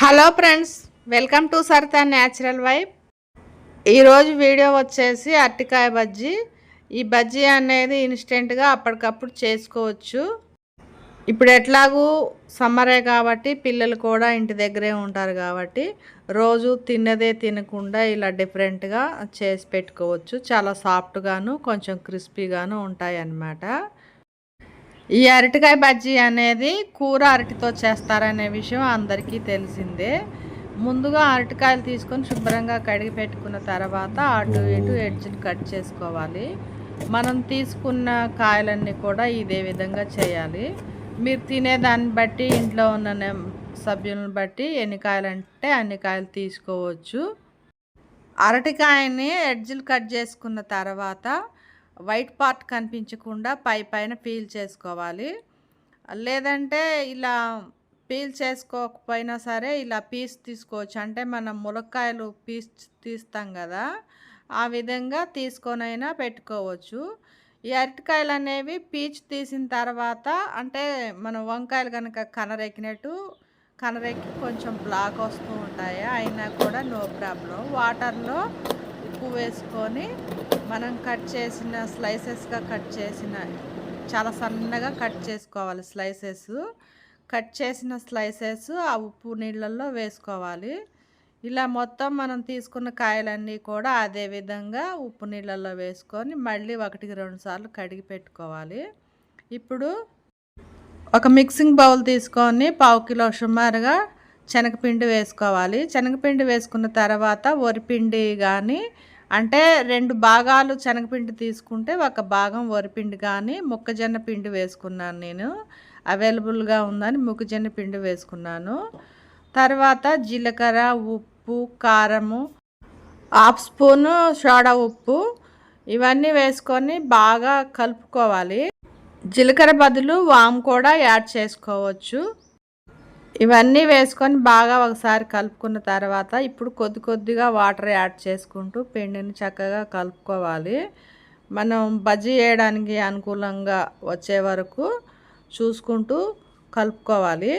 Hello friends welcome to Saritha natural vibe. ఈరోజు video వచ్చేసి అరటికాయ బజ్జీ. ఈ బజ్జీ అనేది ఇన్స్టెంట్గా అప్పటికప్పుడు చేసుకోవచ్చు. ఇప్పుడు ఎట్లాగూ సమ్మరే కాబట్టి పిల్లలు కూడా ఇంటి దగ్గరే ఉంటారు కాబట్టి రోజు తిన్నదే తినకుండా ఇలా డిఫరెంట్గా చేసి పెట్టుకోవచ్చు. చాలా సాఫ్ట్గాను కొంచెం క్రిస్పీగాను ఉంటాయి అన్నమాట ఈ అరటికాయ బజ్జీ అనేది కూర అరటితో చేస్తారనే విషయం అందరికీ తెలిసిందే. ముందుగా అరటికాయలు తీసుకొని శుభ్రంగా కడిగి పెట్టుకున్న తర్వాత అటు ఇటు ఎడ్జ్లు కట్ చేసుకోవాలి. మనం తీసుకున్న కాయలన్నీ కూడా ఇదే విధంగా చేయాలి. మీరు తినేదాన్ని బట్టి ఇంట్లో ఉన్న సభ్యులను బట్టి ఎన్ని కాయలంటే అంటే అన్ని కాయలు తీసుకోవచ్చు. అరటికాయని ఎడ్జ్లు కట్ చేసుకున్న తర్వాత వైట్ పార్ట్ కనిపించకుండా పై పైన పీల్ చేసుకోవాలి. లేదంటే ఇలా పీల్ చేసుకోకపోయినా సరే ఇలా పీస్ తీసుకోవచ్చు. అంటే మనం ములక్కాయలు పీస్ తీస్తాం కదా ఆ విధంగా తీసుకొనైనా పెట్టుకోవచ్చు. ఈ అరటికాయలు అనేవి పీచ్ తీసిన తర్వాత అంటే మనం వంకాయలు కనుక కనరెక్కినట్టు కనరెక్కి కొంచెం బ్లాక్ వస్తూ ఉంటాయి. అయినా కూడా నో ప్రాబ్లం. వాటర్లో ఉప్పు వేసుకొని మనం కట్ చేసిన స్లైసెస్గా కట్ చేసిన చాలా సన్నగా కట్ చేసుకోవాలి స్లైసెస్. కట్ చేసిన స్లైసెస్ ఆ ఉప్పు నీళ్ళల్లో వేసుకోవాలి. ఇలా మొత్తం మనం తీసుకున్న కాయలన్నీ కూడా అదే విధంగా ఉప్పు నీళ్ళల్లో వేసుకొని మళ్ళీ ఒకటికి రెండు సార్లు కడిగి పెట్టుకోవాలి. ఇప్పుడు ఒక మిక్సింగ్ బౌల్ తీసుకొని పావు కిలో సుమారుగా శనగపిండి వేసుకోవాలి. శనగపిండి వేసుకున్న తర్వాత వరిపిండి కానీ అంటే రెండు భాగాలు శనగపిండి తీసుకుంటే ఒక భాగం వరిపిండి కానీ మొక్కజొన్న పిండి వేసుకున్నాను నేను. అవైలబుల్గా ఉందని మొక్కజొన్న పిండి వేసుకున్నాను. తర్వాత జీలకర్ర ఉప్పు కారము హాఫ్ స్పూను సోడా ఉప్పు ఇవన్నీ వేసుకొని బాగా కలుపుకోవాలి. జీలకర్ర బదులు వాము కూడా యాడ్ చేసుకోవచ్చు. ఇవన్నీ వేసుకొని బాగా ఒకసారి కలుపుకున్న తర్వాత ఇప్పుడు కొద్ది కొద్దిగా వాటర్ యాడ్ చేసుకుంటూ పిండిని చక్కగా కలుపుకోవాలి. మనం బజ్జీ వేయడానికి అనుకూలంగా వచ్చే వరకు చూసుకుంటూ కలుపుకోవాలి.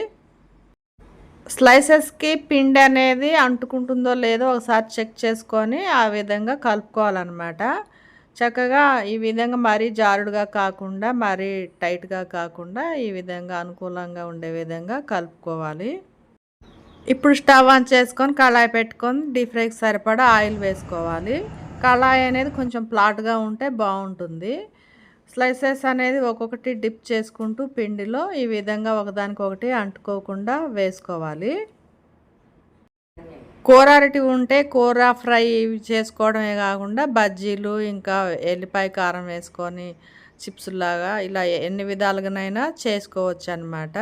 స్లైసెస్కి పిండి అనేది అంటుకుంటుందో లేదో ఒకసారి చెక్ చేసుకొని ఆ విధంగా కలుపుకోవాలన్నమాట. చక్కగా ఈ విధంగా మరీ జారుడుగా కాకుండా మరీ టైట్గా కాకుండా ఈ విధంగా అనుకూలంగా ఉండే విధంగా కలుపుకోవాలి. ఇప్పుడు స్టవ్ ఆన్ చేసుకొని కళాయి పెట్టుకొని డీప్ ఫ్రైకి సరిపడా ఆయిల్ వేసుకోవాలి. కళాయి అనేది కొంచెం ప్లాట్గా ఉంటే బాగుంటుంది. స్లైసెస్ అనేది ఒక్కొక్కటి డిప్ చేసుకుంటూ పిండిలో ఈ విధంగా ఒకదానికొకటి అంటుకోకుండా వేసుకోవాలి. కూర అరటి ఉంటే కూర ఫ్రై చేసుకోవడమే కాకుండా బజ్జీలు ఇంకా ఎల్లిపాయ కారం వేసుకొని చిప్స్లాగా ఇలా ఎన్ని విధాలుగానైనా చేసుకోవచ్చు అనమాట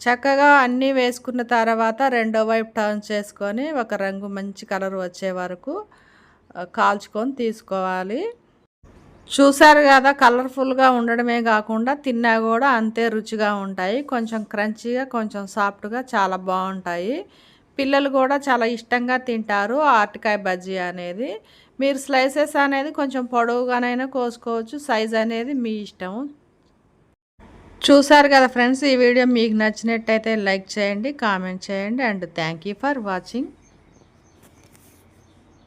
చక్కగా అన్నీ వేసుకున్న తర్వాత రెండో వైపు టర్న్ చేసుకొని ఒక రంగు మంచి కలర్ వచ్చే వరకు కాల్చుకొని తీసుకోవాలి. చూసారు కదా కలర్ఫుల్గా ఉండడమే కాకుండా తిన్నా కూడా అంతే రుచిగా ఉంటాయి. కొంచెం క్రంచీగా కొంచెం సాఫ్ట్గా చాలా బాగుంటాయి. పిల్లలు కూడా చాలా ఇష్టంగా తింటారు ఆర్టికాయ బజ్జీ అనేది. మీరు స్లైసెస్ అనేది కొంచెం పొడవుగానైనా కోసుకోవచ్చు సైజ్ అనేది మీ ఇష్టం చూసారు కదా ఫ్రెండ్స్ ఈ వీడియో మీకు నచ్చినట్టయితే లైక్ చేయండి కామెంట్ చేయండి అండ్ థ్యాంక్ ఫర్ వాచింగ్.